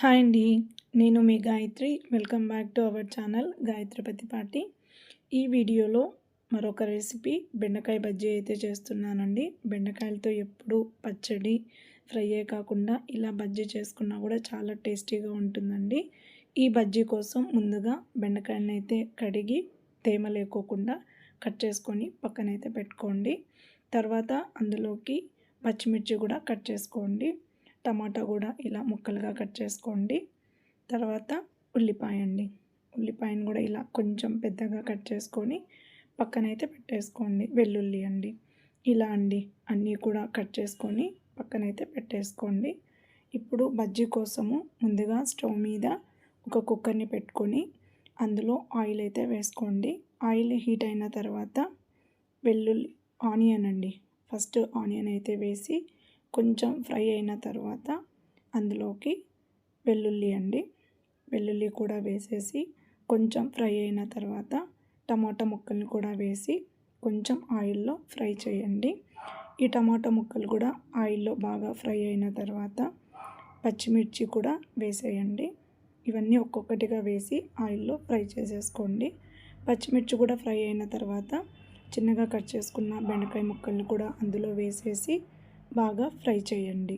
Hi అండి నేను మీ Gayatri. Welcome back to our channel Gayatripathi పాటి ఈ వీడియోలో మరొక రెసిపీ బెండకాయ బజ్జీ అయితే చేస్తున్నానండి. బెండకాయలతో ఎప్పుడు పచ్చడి ఫ్రైయే కాకుండా ఇలా బజ్జీ చేసుకున్నా కూడా చాలా టేస్టీగా ఉంటుందండి. ఈ బజ్జీ కోసం ముందుగా బెండకాయలను అయితే కడిగి తేమ లేకోకుండా కట్ చేసుకొని పక్కనైతే పెట్టుకోండి. తర్వాత అందులోకి పచ్చిమిర్చి కూడా కట్ చేసుకోండి. టమాటా కూడా ఇలా ముక్కలుగా కట్ చేసుకోండి. తర్వాత ఉల్లిపాయ అండి. ఉల్లిపాయను కూడా ఇలా కొంచెం పెద్దగా కట్ చేసుకొని పక్కనైతే పెట్టేసుకోండి. వెల్లుల్లి అండి. ఇలా అండి. అన్నీ కూడా కట్ చేసుకొని పక్కనైతే పెట్టేసుకోండి. ఇప్పుడు బజ్జీ కోసము ముందుగా స్టవ్ మీద ఒక కుక్కర్ని పెట్టుకొని అందులో ఆయిల్ అయితే వేసుకోండి. ఆయిల్ హీట్ అయిన తర్వాత వెల్లుల్లి ఆనియన్ అండి. ఫస్ట్ ఆనియన్ అయితే వేసి కొంచెం ఫ్రై అయిన తర్వాత అందులోకి వెల్లుల్లి అండి. వెల్లుల్లి కూడా వేసేసి కొంచెం ఫ్రై అయిన తర్వాత టమాటా ముక్కల్ని కూడా వేసి కొంచెం ఆయిల్లో ఫ్రై చేయండి. ఈ టమాటా ముక్కలు కూడా ఆయిల్లో బాగా ఫ్రై అయిన తర్వాత పచ్చిమిర్చి కూడా వేసేయండి. ఇవన్నీ ఒక్కొక్కటిగా వేసి ఆయిల్లో ఫ్రై చేసేసుకోండి. పచ్చిమిర్చి కూడా ఫ్రై అయిన తర్వాత చిన్నగా కట్ చేసుకున్న బెండకాయ ముక్కల్ని కూడా అందులో వేసేసి బాగా ఫ్రై చేయండి.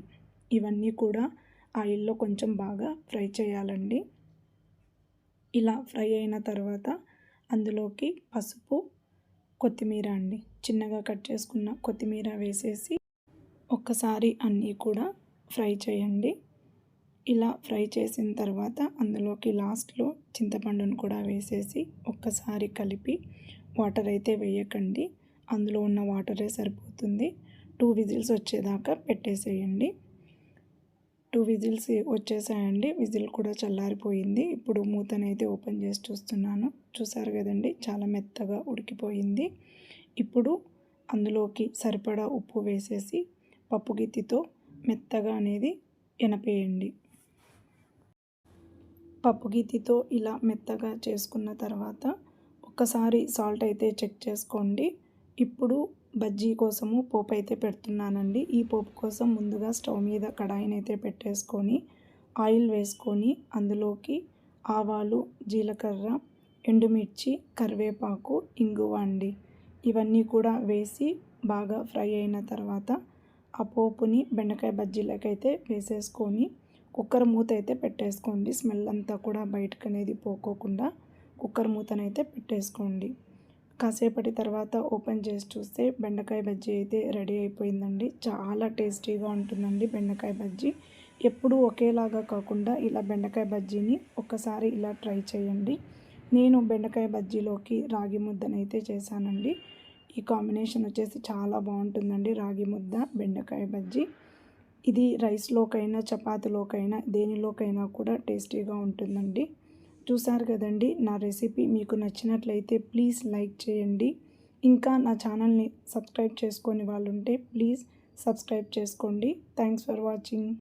ఇవన్నీ కూడా ఆయిల్లో కొంచెం బాగా ఫ్రై చేయాలండి. ఇలా ఫ్రై అయిన తర్వాత అందులోకి పసుపు కొత్తిమీర అండి. చిన్నగా కట్ చేసుకున్న కొత్తిమీర వేసేసి ఒక్కసారి అన్నీ కూడా ఫ్రై చేయండి. ఇలా ఫ్రై చేసిన తర్వాత అందులోకి లాస్ట్లో చింతపండును కూడా వేసేసి ఒక్కసారి కలిపి వాటర్ అయితే వేయకండి. అందులో ఉన్న వాటరే సరిపోతుంది. టూ విజిల్స్ వచ్చేదాకా పెట్టేసేయండి. Two whistles వచ్చేసాయండి. విజిల్ కూడా చల్లారిపోయింది. ఇప్పుడు మూతనైతే ఓపెన్ చేసి చూస్తున్నాను. చూసారు కదండి? చాలా మెత్తగా ఉడికిపోయింది. ఇప్పుడు అందులోకి సరిపడా ఉప్పు వేసేసి పప్పు గిత్తితో మెత్తగా అనేది ఎనపేయండి. పప్పు గిత్తితో ఇలా మెత్తగా చేసుకున్న తర్వాత ఒక్కసారి సాల్ట్ అయితే చెక్ చేసుకోండి. ఇప్పుడు బజ్జీ కోసము పోపు అయితే పెడుతున్నానండి. ఈ పోపు కోసం ముందుగా స్టవ్ మీద కడాయిని అయితే పెట్టేసుకొని ఆయిల్ వేసుకొని అందులోకి ఆవాలు జీలకర్ర ఎండుమిర్చి కరివేపాకు ఇంగువ అండి. ఇవన్నీ కూడా వేసి బాగా ఫ్రై అయిన తర్వాత ఆ పోపుని బెండకాయ బజ్జీలకైతే వేసేసుకొని కుక్కర్ మూత అయితే పెట్టేసుకోండి. స్మెల్ అంతా కూడా బయటకు అనేది పోకోకుండా కుక్కర్ మూతనైతే పెట్టేసుకోండి. కాసేపటి తర్వాత ఓపెన్ చేసి చూస్తే బెండకాయ బజ్జీ అయితే రెడీ అయిపోయిందండి. చాలా టేస్టీగా ఉంటుందండి బెండకాయ బజ్జీ. ఎప్పుడూ ఒకేలాగా కాకుండా ఇలా బెండకాయ బజ్జీని ఒక్కసారి ఇలా ట్రై చేయండి. నేను బెండకాయ బజ్జీలోకి రాగి ముద్దనైతే చేశానండి. ఈ కాంబినేషన్ వచ్చేసి చాలా బాగుంటుందండి రాగి ముద్ద బెండకాయ బజ్జీ. ఇది రైస్లోకైనా చపాతీలోకైనా దేనిలోకైనా కూడా టేస్టీగా ఉంటుందండి. చూసారు కదండి నా రెసిపీ మీకు నచ్చినట్లయితే ప్లీజ్ లైక్ చేయండి. ఇంకా నా ఛానల్ని సబ్స్క్రైబ్ చేసుకొని వాళ్ళు ఉంటే ప్లీజ్ సబ్స్క్రైబ్ చేసుకోండి. Thanks for watching.